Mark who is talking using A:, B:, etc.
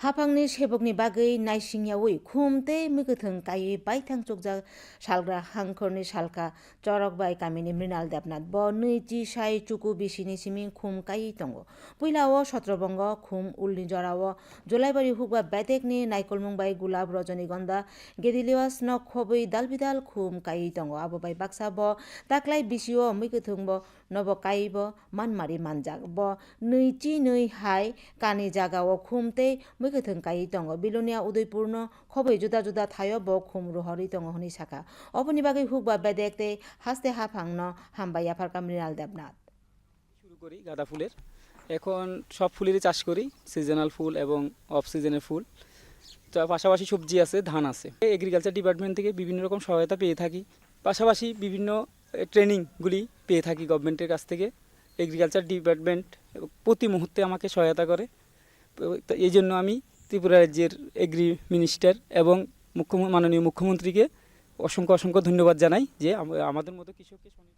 A: 하팡니 세복니 খুমতে 나이싱야의 কায়ী 미그튼 까이 সালগ্রা 쪽자 살그라 한커니 살카 저럭바이 까미니 মৃণালদেবনাথ বনই জি সাই চুকু বিশিনি সিমি খুম কায়ী তঙ্গ পুইলাও সত্রবঙ্গ খুম উল্লি জরাও জোলাইবাড়ি হুকবা বেতেক নি নাইকল মুম্বাই গুলাব রজনীগন্ধা গেদিলিওয়াস ন খবই দালবিদাল খুম কায়ী তঙ্গ আবো বাই বাক্সা ব তাকলাই বিশিও মিকুথুং ব নব কায়ী ব মানমারি মানজাক ব নই চি নই হাই কানি জাগাও খুমতে wika thang kai tongo bilonia জুদা khoboi juda juda thayo bo khum rohori tongo honi saka oponi bagai hukba bedekte haste হাফাংন হাম্বা ইয়াফার মৃণাল দেবনাথ
B: শুরু করি গাঁদা ফুলের। এখন সব ফুলেরই চাষ করি সিজনাল ফুল এবং অফ সিজনের ফুল। তো পাশাপাশি সবজি আছে, ধান আছে। এগ্রিকালচার ডিপার্টমেন্ট থেকে বিভিন্ন রকম সহায়তা পেয়ে থাকি। পাশাপাশি বিভিন্ন ট্রেনিংগুলি পেয়ে থাকি গভর্নমেন্টের কাছ থেকে। এগ্রিকালচার ডিপার্টমেন্ট প্রতি মুহূর্তে আমাকে সহায়তা করে। এই জন্য আমি ত্রিপুরা রাজ্যের এগ্রি মিনিস্টার এবং মুখ্য মাননীয় মুখ্যমন্ত্রীকে অসংখ্য অসংখ্য ধন্যবাদ জানাই যে আমাদের মতো কৃষককে